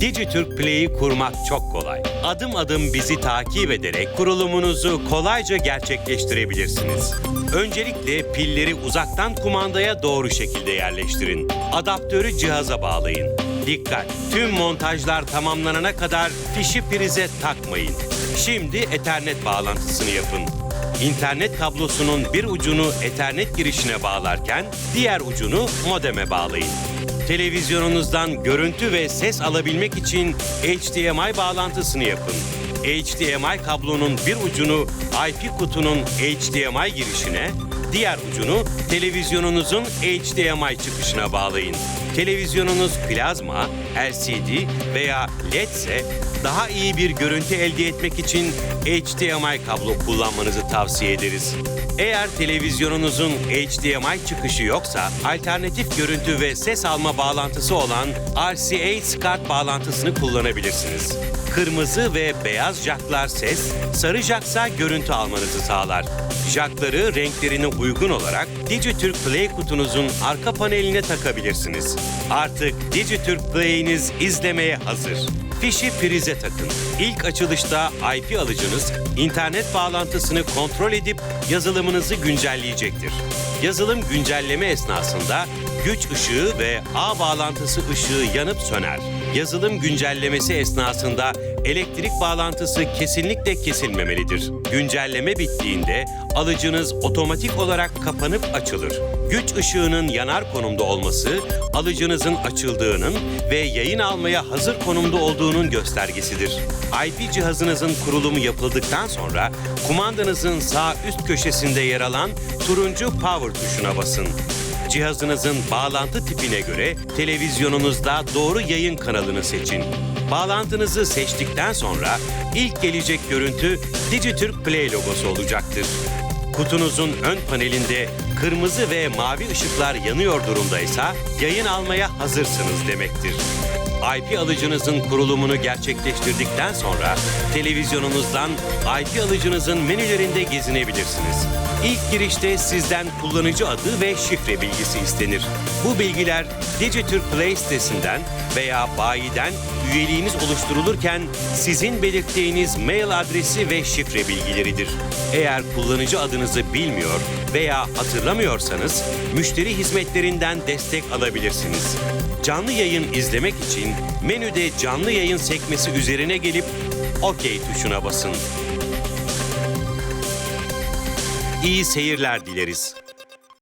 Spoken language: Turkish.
Dijitürk Play'i kurmak çok kolay. Adım adım bizi takip ederek kurulumunuzu kolayca gerçekleştirebilirsiniz. Öncelikle pilleri uzaktan kumandaya doğru şekilde yerleştirin. Adaptörü cihaza bağlayın. Dikkat! Tüm montajlar tamamlanana kadar fişi prize takmayın. Şimdi Ethernet bağlantısını yapın. İnternet kablosunun bir ucunu Ethernet girişine bağlarken diğer ucunu modeme bağlayın. Televizyonunuzdan görüntü ve ses alabilmek için HDMI bağlantısını yapın. HDMI kablonun bir ucunu IP kutunun HDMI girişine, diğer ucunu televizyonunuzun HDMI çıkışına bağlayın. Televizyonunuz plazma, LCD veya LED ise daha iyi bir görüntü elde etmek için HDMI kablo kullanmanızı tavsiye ederiz. Eğer televizyonunuzun HDMI çıkışı yoksa alternatif görüntü ve ses alma bağlantısı olan RCA SCART bağlantısını kullanabilirsiniz. Kırmızı ve beyaz jacklar ses, sarı jacksa görüntü almanızı sağlar. Jackları renklerine uygun olarak Digitürk Play kutunuzun arka paneline takabilirsiniz. Artık Digitürk Play'iniz izlemeye hazır. Fişi prize takın. İlk açılışta IP alıcınız internet bağlantısını kontrol edip yazılımınızı güncelleyecektir. Yazılım güncelleme esnasında güç ışığı ve ağ bağlantısı ışığı yanıp söner. Yazılım güncellemesi esnasında elektrik bağlantısı kesinlikle kesilmemelidir. Güncelleme bittiğinde alıcınız otomatik olarak kapanıp açılır. Güç ışığının yanar konumda olması alıcınızın açıldığının ve yayın almaya hazır konumda olduğunun göstergesidir. IP cihazınızın kurulumu yapıldıktan sonra kumandanızın sağ üst köşesinde yer alan turuncu power tuşuna basın. Cihazınızın bağlantı tipine göre televizyonunuzda doğru yayın kanalını seçin. Bağlantınızı seçtikten sonra ilk gelecek görüntü Digitürk Play logosu olacaktır. Kutunuzun ön panelinde kırmızı ve mavi ışıklar yanıyor durumdaysa yayın almaya hazırsınız demektir. IP alıcınızın kurulumunu gerçekleştirdikten sonra televizyonunuzdan IP alıcınızın menülerinde gezinebilirsiniz. İlk girişte sizden kullanıcı adı ve şifre bilgisi istenir. Bu bilgiler Digitürk Play sitesinden veya bayiden üyeliğiniz oluşturulurken sizin belirttiğiniz mail adresi ve şifre bilgileridir. Eğer kullanıcı adınızı bilmiyor veya hatırlamıyorsanız müşteri hizmetlerinden destek alabilirsiniz. Canlı yayın izlemek için menüde canlı yayın sekmesi üzerine gelip OK tuşuna basın. İyi seyirler dileriz.